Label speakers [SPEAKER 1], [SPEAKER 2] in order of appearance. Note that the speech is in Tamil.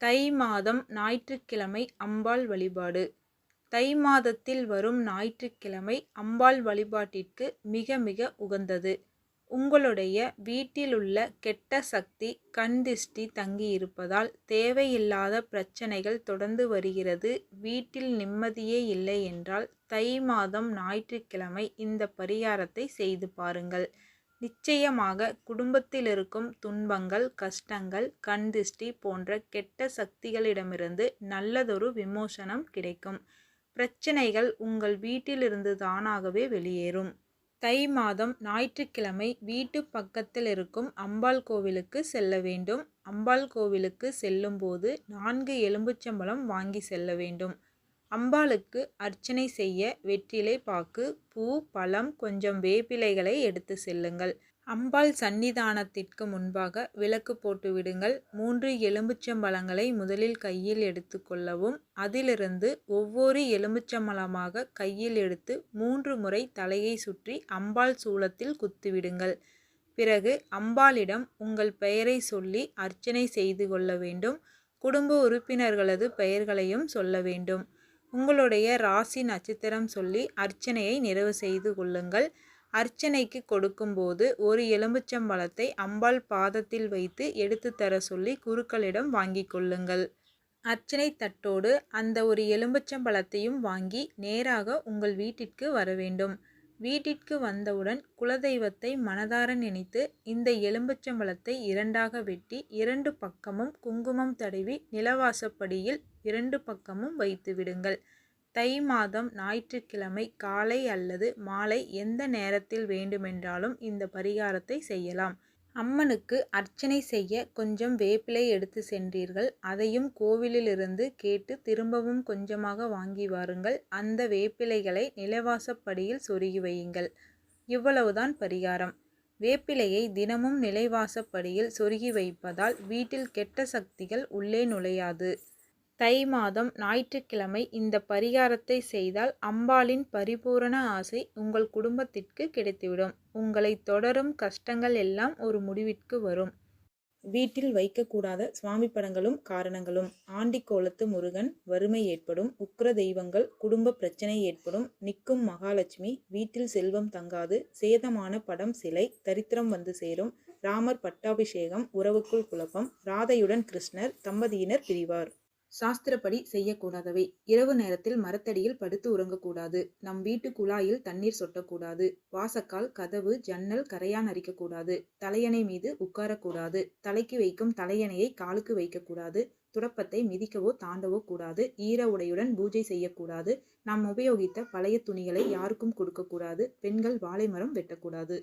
[SPEAKER 1] தை மாதம் ஞாயிற்றுக்கிழமை அம்பாள் வழிபாடு. தை மாதத்தில் வரும் ஞாயிற்றுக்கிழமை அம்பாள் வழிபாட்டிற்கு மிக மிக உகந்தது. உங்களுடைய வீட்டிலுள்ள கெட்ட சக்தி கண் திஷ்டி தங்கியிருப்பதால் தேவையில்லாத பிரச்சனைகள் தொடர்ந்து வருகிறது. வீட்டில் நிம்மதியே இல்லை என்றால் தை மாதம் ஞாயிற்றுக்கிழமை இந்த பரிகாரத்தை செய்து பாருங்கள். நிச்சயமாக குடும்பத்தில் இருக்கும் துன்பங்கள் கஷ்டங்கள் கண் திஷ்டி போன்ற கெட்ட சக்திகளிடமிருந்து நல்லதொரு விமோசனம் கிடைக்கும். பிரச்சனைகள் உங்கள் வீட்டிலிருந்து தானாகவே வெளியேறும். தை மாதம் ஞாயிற்றுக்கிழமை வீட்டு பக்கத்தில் இருக்கும் அம்பாள் கோவிலுக்கு செல்ல வேண்டும். அம்பாள் கோவிலுக்கு செல்லும்போது நான்கு எலும்புச்சம்பளம் வாங்கி செல்ல வேண்டும். அம்பாளுக்கு அர்ச்சனை செய்ய வெற்றிலை பாக்கு பூ பழம் கொஞ்சம் வேப்பிலைகளை எடுத்து செல்லுங்கள். அம்பாள் சன்னிதானத்திற்கு முன்பாக விளக்கு போட்டு விடுங்கள். மூன்று எலும்புச்சம்பழங்களை முதலில் கையில் எடுத்து கொள்ளவும் அதிலிருந்து ஒவ்வொரு எலும்புச்சம்பழமாக கையில் எடுத்து மூன்று முறை தலையை சுற்றி அம்பாள் சூலத்தில் குத்துவிடுங்கள் பிறகு அம்பாளிடம் உங்கள் பெயரை சொல்லி அர்ச்சனை செய்து கொள்ள வேண்டும். குடும்ப உறுப்பினர்களது பெயர்களையும் சொல்ல வேண்டும். உங்களுடைய ராசி நட்சத்திரம் சொல்லி அர்ச்சனையை நிறைவு செய்து கொள்ளுங்கள். அர்ச்சனைக்கு கொடுக்கும்போது ஒரு எலும்புச்சம்பழத்தை அம்பாள் பாதத்தில் வைத்து எடுத்து தர சொல்லி குருக்களிடம் வாங்கி கொள்ளுங்கள். அர்ச்சனை தட்டோடு அந்த ஒரு எலும்புச்சம்பழத்தையும் வாங்கி நேராக உங்கள் வீட்டிற்கு வர வேண்டும். வீட்டிற்கு வந்தவுடன் குலதெய்வத்தை மனதார நினைத்து இந்த எலும்புச்சம்பழத்தை இரண்டாக வெட்டி இரண்டு பக்கமும் குங்குமம் தடவி நிலவாசப்படியில் இரண்டு பக்கமும் வைத்து விடுங்கள். தை மாதம் ஞாயிற்றுக்கிழமை காலை அல்லது மாலை எந்த நேரத்தில் வேண்டுமென்றாலும் இந்த பரிகாரத்தை செய்யலாம். அம்மனுக்கு அர்ச்சனை செய்ய கொஞ்சம் வேப்பிலை எடுத்து சென்றீர்கள். அதையும் கோவிலிலிருந்து கேட்டு திரும்பவும் கொஞ்சமாக வாங்கி வாருங்கள். அந்த வேப்பிலைகளை நிலைவாசப்படியில் சொருகி வையுங்கள். இவ்வளவுதான் பரிகாரம். வேப்பிலையை தினமும் நிலைவாசப்படியில் சொருகி வைப்பதால் வீட்டில் கெட்ட சக்திகள் உள்ளே நுழையாது. தை மாதம் ஞாயிற்றுக்கிழமை இந்த பரிகாரத்தை செய்தால் அம்பாளின் பரிபூரண ஆசை உங்கள் குடும்பத்திற்கு கிடைத்துவிடும். உங்களை தொடரும் கஷ்டங்கள் எல்லாம் ஒரு முடிவிற்கு வரும். வீட்டில் வைக்கக்கூடாத சுவாமி படங்களும் காரணங்களும். ஆண்டி கோலத்து முருகன் வறுமை ஏற்படும். உக்ர தெய்வங்கள் குடும்ப பிரச்சனை ஏற்படும். நிற்கும் மகாலட்சுமி வீட்டில் செல்வம் தங்காது. சேதமான படம் சிலை தரித்திரம் வந்து சேரும். ராமர் பட்டாபிஷேகம் உறவுக்குள் குழப்பம். ராதையுடன் கிருஷ்ணர் தம்பதியினர் பிரிவார். சாஸ்திரப்படி செய்யக்கூடாதவை. இரவு நேரத்தில் மரத்தடியில் படுத்து உறங்கக்கூடாது. நம் வீட்டு குழாயில் தண்ணீர் சொட்டக்கூடாது. வாசக்கால் கதவு ஜன்னல் கரையான் அரிக்கக்கூடாது. தலையணை மீது உட்காரக்கூடாது. தலைக்கு வைக்கும் தலையணையை காலுக்கு வைக்கக்கூடாது. துடப்பத்தை மிதிக்கவோ தாண்டவோ கூடாது. ஈர உடையுடன் பூஜை செய்யக்கூடாது. நாம் உபயோகித்த பழைய துணிகளை யாருக்கும் கொடுக்கக்கூடாது. பெண்கள் வாழை மரம் வெட்டக்கூடாது.